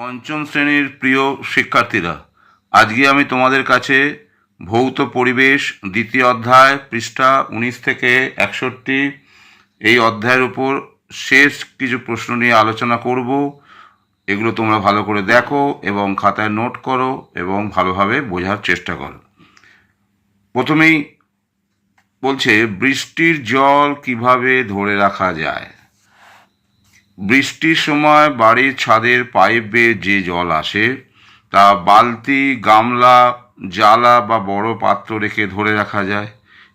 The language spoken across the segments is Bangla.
পঞ্চম শ্রেণির প্রিয় শিক্ষার্থীরা, আজকে আমি তোমাদের কাছে ভৌত পরিবেশ দ্বিতীয় অধ্যায় পৃষ্ঠা উনিশ থেকে একষট্টি, এই অধ্যায়ের উপর শেষ কিছু প্রশ্ন নিয়ে আলোচনা করব। এগুলো তোমরা ভালো করে দেখো এবং খাতায় নোট করো এবং ভালোভাবে বোঝার চেষ্টা করো। প্রথমেই বলছে, বৃষ্টির জল কীভাবে ধরে রাখা যায়? বৃষ্টির সময় বাড়ির ছাদের পাইপ বেয়ে যে জল আসে, তা বালতি, গামলা জালা বা বড় পাত্র রেখে ধরে রাখা যায়।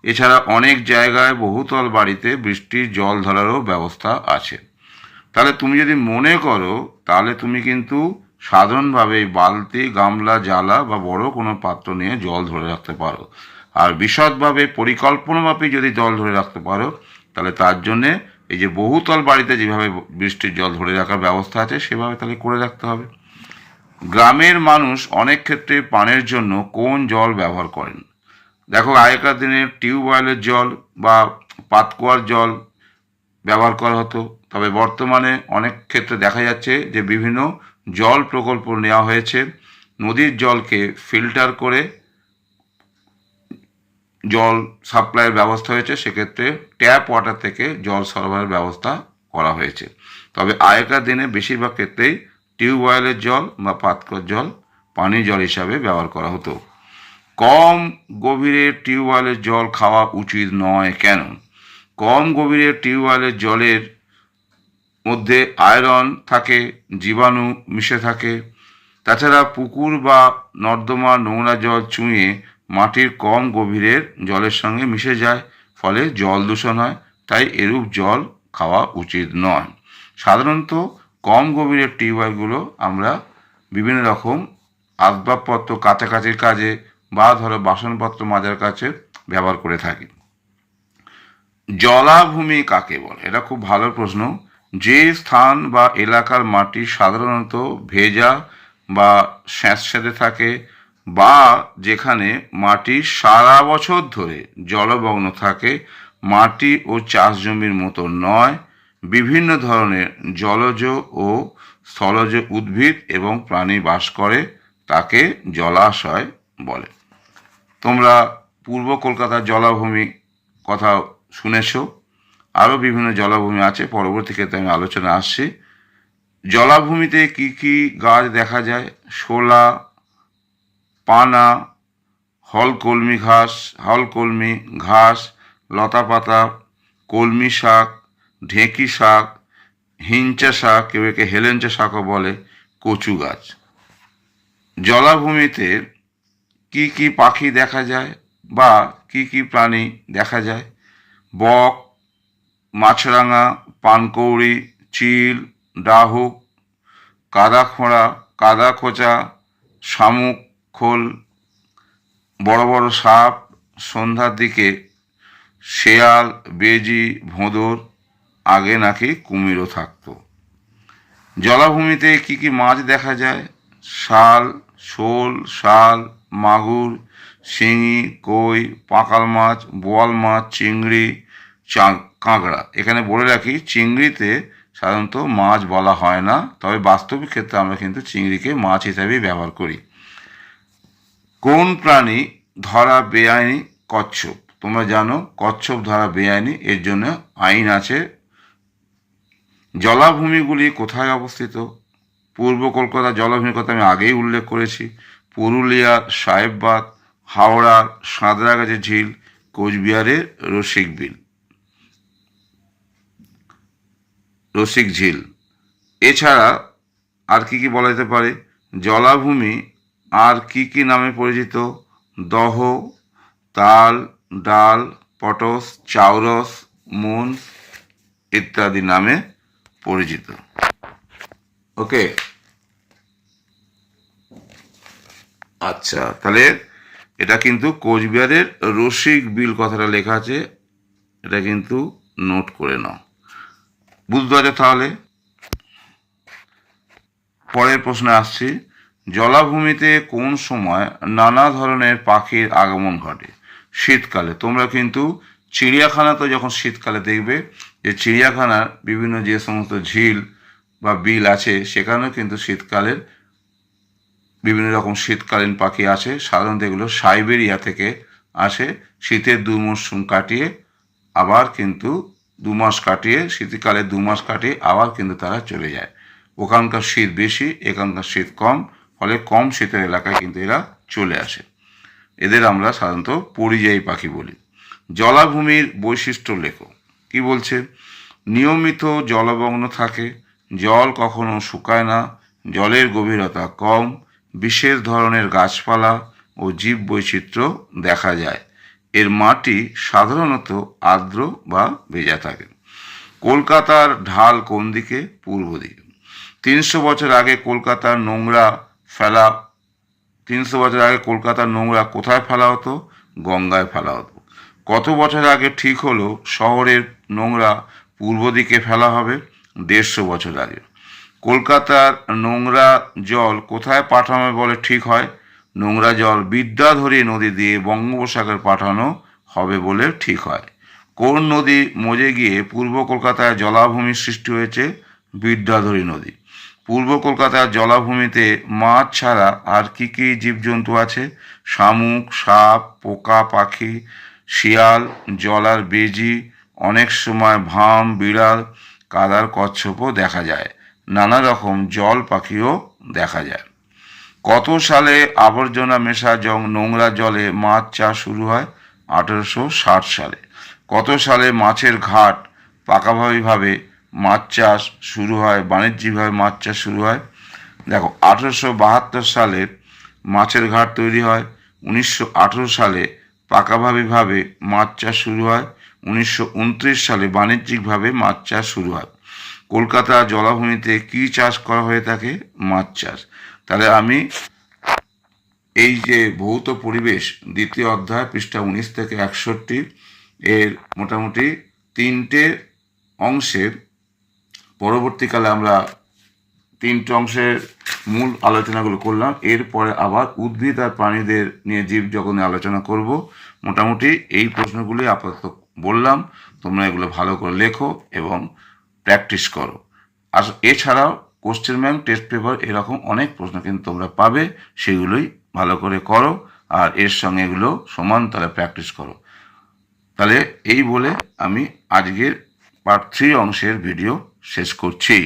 এছাড়া অনেক জায়গায় বহুতল বাড়িতে বৃষ্টির জল ধরারও ব্যবস্থা আছে। তাহলে তুমি যদি মনে করো, তাহলে তুমি কিন্তু সাধারণভাবে বালতি, গামলা জালা বা বড় কোনো পাত্র নিয়ে জল ধরে রাখতে পারো। আর বিশদভাবে পরিকল্পনাভাবে যদি জল ধরে রাখতে পারো, তাহলে তার জন্যে এই যে বহুতল বাড়িতে যেভাবে বৃষ্টির জল ধরে রাখার ব্যবস্থা আছে, সেভাবে তাহলে করে রাখতে হবে। গ্রামের মানুষ অনেক ক্ষেত্রে পানের জন্য কোন জল ব্যবহার করেন? দেখো, আগেকার দিনে টিউবওয়েলের জল বা পাতকুয়ার জল ব্যবহার করা হতো। তবে বর্তমানে অনেক ক্ষেত্রে দেখা যাচ্ছে যে বিভিন্ন জল প্রকল্প নেওয়া হয়েছে। নদীর জলকে ফিল্টার করে জল সাপ্লাইয়ের ব্যবস্থা হয়েছে, সেক্ষেত্রে ট্যাপ ওয়াটার থেকে জল সরবরাহের ব্যবস্থা করা হয়েছে। তবে আগেকার দিনে বেশিরভাগ ক্ষেত্রেই টিউবওয়েলের জল বা পাতকর জল পানীয় জল হিসাবে ব্যবহার করা হতো। কম গভীরে টিউবওয়েলের জল খাওয়া উচিত নয় কেন? কম গভীরে টিউবওয়েলের জলের মধ্যে আয়রন থাকে, জীবাণু মিশে থাকে। তাছাড়া পুকুর বা নর্দমা নোংরা জল চুঁয়ে মাটির কম গভীরের জলের সঙ্গে মিশে যায়, ফলে জল দূষণ হয়। তাই এরূপ জল খাওয়া উচিত নয়। সাধারণত কম গভীরের টিউবওয়েলগুলো আমরা বিভিন্ন রকম আসবাবপত্র কাছাকাছির কাজে বা ধরো বাসনপত্র মাজার কাছে ব্যবহার করে থাকি। জলাভূমি কাকে বলে? এটা খুব ভালো প্রশ্ন। যে স্থান বা এলাকার মাটি সাধারণত ভেজা বা স্যাঁতস্যাঁতে থাকে বা যেখানে মাটি সারা বছর ধরে জলমগ্ন থাকে, মাটি ও চাষ জমির মতো নয়, বিভিন্ন ধরনের জলজ ও স্থলজ উদ্ভিদ এবং প্রাণী বাস করে, তাকে জলাশয় বলে। তোমরা পূর্ব কলকাতার জলাভূমি কথা শুনেছো। আরও বিভিন্ন জলাভূমি আছে, পরবর্তী ক্ষেত্রে আমি আলোচনা আসছি। জলাভূমিতে কি কি গাছ দেখা যায়? শোলা পানা, হলকলমি ঘাস হলকলমি ঘাস, লতাপাতা, কলমি শাক, ঢেঁকি শাক হিঞ্চা শাক, কেউ একে হেলেঞ্চা শাকও বলে, কচু গাছ। জলাভূমিতে কি কি পাখি দেখা যায় বা কি কি প্রাণী দেখা যায়? বক, মাছরাঙা, পানকৌড়ি, চিল, ডাহুক কাদা খোঁড়া কাদা খোঁচা শামুক খোল, বড় বড় সাপ, সন্ধ্যার দিকে শেয়াল, বেজি, ভোঁদর, আগে নাকি কুমিরও থাকত। জলাভূমিতে কি কি মাছ দেখা যায়? শাল, শোল, শাল, মাগুর, শিঙি, কই, পাঁকাল মাছ, বোয়াল মাছ, চিংড়ি কাঁকড়া। এখানে বলে রাখি, চিংড়িতে সাধারণত মাছ বলা হয় না, তবে বাস্তবিক ক্ষেত্রে আমরা কিন্তু চিংড়িকে মাছ হিসাবেই ব্যবহার করি। কোন প্রাণী ধরা বেআইনি? কচ্ছপ। তোমরা জানো, কচ্ছপ ধরা বেআইনি, এর জন্য আইন আছে। জলাভূমিগুলি কোথায় অবস্থিত? পূর্ব কলকাতা জলাভূমির কথা আমি আগেই উল্লেখ করেছি। পুরুলিয়ার সাহেববাদ হাওড়ার সাঁতরাগাছি ঝিল, কোচবিহারের রসিক বিল। রসিক ঝিল। এছাড়া আর কি কি বলা যেতে পারে? জলাভূমি আর কি কি নামে পরিচিত? দহ, তাল, ডাল, পটস, চাউরস, মুন ইত্যাদি নামে পরিচিত। ওকে? আচ্ছা তাহলে এটা কিন্তু কোচবিহারের রসিক বিল কথাটা লেখা আছে, এটা কিন্তু নোট করে নাও। বুঝতে পারছ তাহলে? পরের প্রশ্নে আসছি। জলাভূমিতে কোন সময় নানা ধরনের পাখির আগমন ঘটে? শীতকালে। তোমরা কিন্তু চিড়িয়াখানা তো যখন শীতকালে দেখবে যে চিড়িয়াখানার বিভিন্ন যে সমস্ত ঝিল বা বিল আছে, সেখানেও কিন্তু শীতকালের বিভিন্ন রকম শীতকালীন পাখি আছে সাধারণত এগুলো সাইবেরিয়া থেকে আসে। শীতের দু মরশুম কাটিয়ে আবার কিন্তু দু মাস কাটিয়ে, শীতকালে দু মাস কাটিয়ে আবার কিন্তু তারা চলে যায়। ওখানকার শীত বেশি, এখানকার শীত কম। ফলে কম শীতের এলাকায় কিন্তু এরা চলে আসে। এদের আমরা সাধারণত পরিযায়ী পাখি বলি। জলাভূমির বৈশিষ্ট্য লেখো। কি বলছে? নিয়মিত জলমগ্ন থাকে, জল কখনো শুকায় না, জলের গভীরতা কম, বিশেষ ধরনের গাছপালা ও জীব বৈচিত্র্য দেখা যায়। এর মাটি সাধারণত আর্দ্র বা ভেজা থাকে। কলকাতার ঢাল কোন দিকে? পূর্ব দিকে। তিনশো বছর আগে কলকাতার নোংরা ফেলা, তিনশো বছর আগে কলকাতার নোংরা কোথায় ফেলা হতো? গঙ্গায় ফেলা হতো। কত বছর আগে ঠিক হলো, শহরের নোংরা পূর্ব দিকে ফেলা হবে? দেড়শো বছর আগে। কলকাতার নোংরা জল কোথায় পাঠানো বলে ঠিক হয়? নোংরা জল বিদ্যাধরী নদী দিয়ে বঙ্গোপসাগর পাঠানো হবে বলে ঠিক হয়। কোন নদী মজে গিয়ে পূর্ব কলকাতায় জলাভূমির সৃষ্টি হয়েছে? বিদ্যাধরী নদী। পূর্ব কলকাতার জলাভূমিতে মাছ ছাড়া আর কি কি জীবজন্তু আছে? শামুক, সাপ, পোকা, পাখি, শিয়াল, জলার বেজি, অনেক সময় ভাম, বিড়াল, কাদার কচ্ছপও দেখা যায়। নানা রকম জল পাখিও দেখা যায়। কত সালে আবর্জনা মেশা জং নোংরা জলে মাছ চাষ শুরু হয়? আঠেরোশো ষাট সালে। কত সালে মাছের ঘাট পাকাভাবিভাবে মাছ চাষ শুরু হয়, বাণিজ্যিকভাবে মাছ চাষ শুরু হয়। দেখো, আঠেরোশো বাহাত্তর সালে মাছের ঘাট তৈরি হয়, উনিশশো আঠেরো সালে পাকাভাবিভাবে মাছ চাষ শুরু হয়, উনিশশো উনত্রিশ সালে বাণিজ্যিকভাবে মাছ চাষ শুরু হয়। কলকাতা জলাভূমিতে কি চাষ করা হয়ে থাকে? মাছ চাষ। তাহলে আমি এই যে ভৌত পরিবেশ, দ্বিতীয় অধ্যায়, পৃষ্ঠা উনিশ থেকে একষট্টি, এর মোটামুটি তিনটে অংশের পরবর্তীকালে আমরা তিনটে অংশের মূল আলোচনাগুলো করলাম। এরপরে আবার উদ্ভিদ আর প্রাণীদের নিয়ে জীব জগনে আলোচনা করব। মোটামুটি এই প্রশ্নগুলি আপাতত বললাম। তোমরা এগুলো ভালো করে লেখো এবং প্র্যাকটিস করো। আর এছাড়াও কোশ্চেন ব্যাংক, টেস্ট পেপার এরকম অনেক প্রশ্ন কিন্তু তোমরা পাবে। সেগুলোই ভালো করে করো আর এর সঙ্গে এগুলো সমান তাহলে প্র্যাকটিস করো। তাহলে এই বলে আমি আজকের পার্ট থ্রি অংশের ভিডিও শেষ করছি।